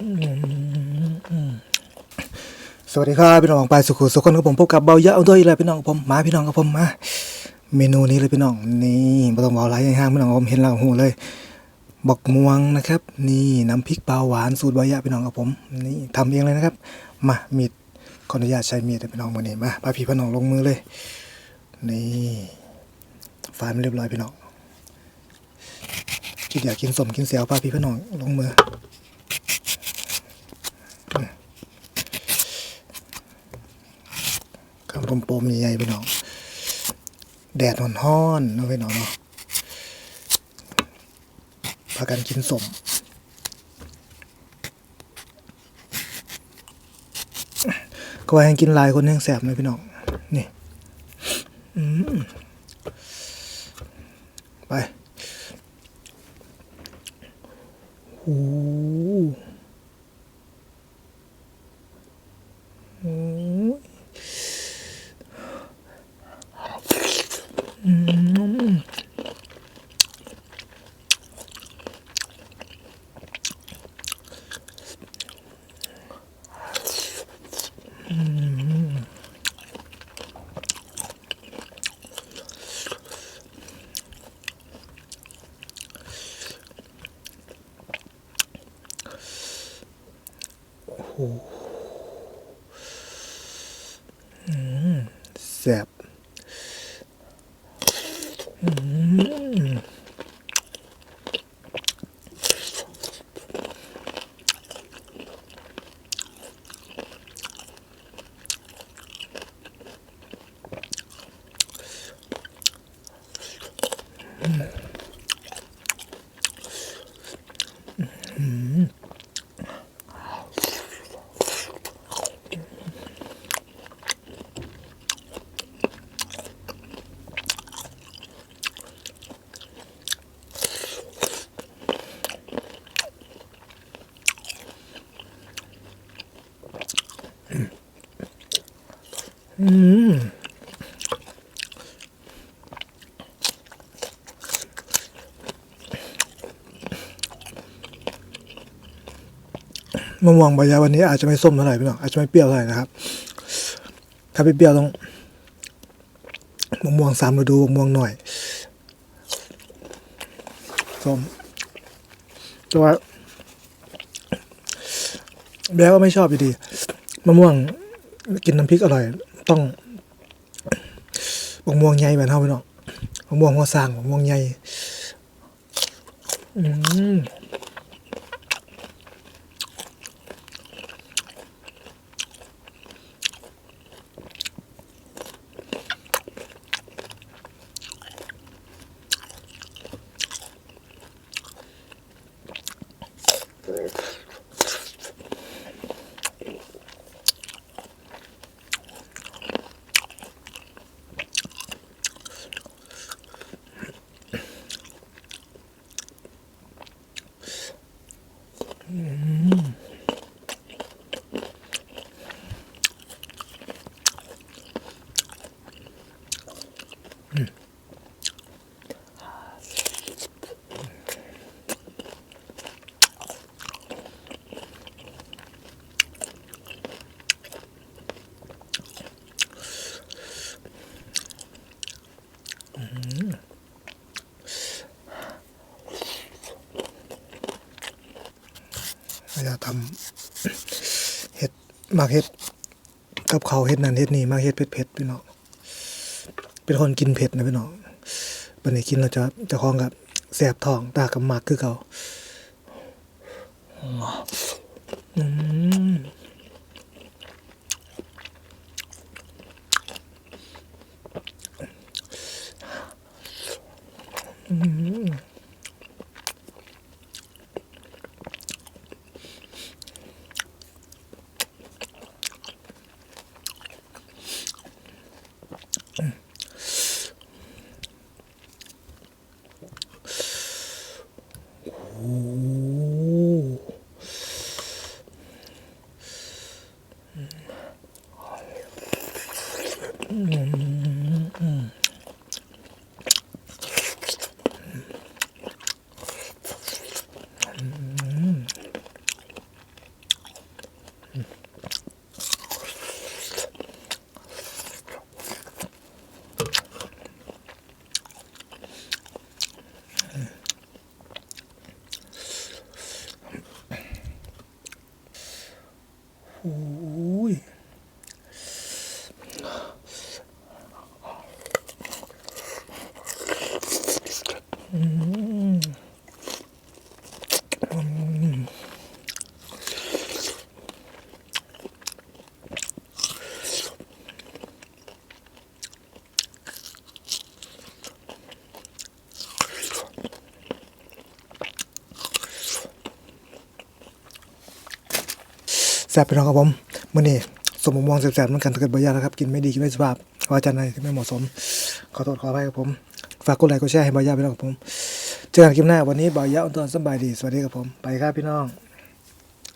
สวัสดีครับพี่น้องไปสุขุสุขคนกับผมพบกับเบาเยอะเอาด้วยอีกแล้วพี่น้องกับผมมาพี่น้องกับผมมาเมนูนี้เลยพี่น้องนี่ไม่ต้องบอกอะไรห้างพี่น้องกับผมเห็นแล้วหูเลยบักม่วงนะครับ นี่น้ำพริกปลาหวานสูตรเบาเยอะพี่น้องกับผมนี่ทำเองเลยนะครับ มามีดขออนุญาตใช้มีดพี่น้องมือนี้มาพาพี่พี่น้องลงมือเลย นี่ฟานเรียบร้อยพี่น้องคิดอยากกินสมกินเสียวพาพี่พี่น้องลงมือ คำ ปมปมๆใหญ่ๆพี่น้อง แดดห้อนๆเนาะไปน้องเนาะพากันกินสมก็ว่าให้กินลายคนแห้งแสบเลยพี่น้อง นี่ อืม 음. 오. 음. 셉. 음. สบ มะม่วงใบยาวันนี้อาจจะไม่ส้มเท่าไหร่พี่น้องอาจจะไม่เปรี้ยวเท่าไหร่นะครับ ถ้าเปรี้ยวต้องมะม่วงสามฤดูมะม่วงหน่อยส้มแต่ว่าแม่ก็ไม่ชอบอยู่ดีมะม่วงกินน้ำพริกอร่อย ต้องมะม่วงใหญ่แบบเท่าพี่น้องมะม่วงหัวสร้างมะม่วงใหญ่อืม earth. อยาทำเห็ดมากเห็ดกับเขาเห็ดนั่นเห็ดนี่มากเห็ดเผ็ดเผ็ดๆพี่น้องเป็นคนกินเผ็ดนะพี่น้องบันนี้กินเราจะจะคล้องกับแสบท้องตากับหมากคือเขาอืมโอ้ แ who ซ่บพี่น้องครับผมมื่อนี้สมมมองแซ่บๆเหมือนกันถ้าเกิดบ่อยากนะครับ กินไม่ดี กินไม่สุภาพวาจาในที่ไม่เหมาะสม ขอโทษขออภัยครับผม ฝากกดไลค์กดแชร์ให้บ่อยาไปน้องครับผม เจอกันคลิปหน้าวันนี้บ่อยาอันตอนสบายดี สวัสดีครับผม ไปครับพี่น้อง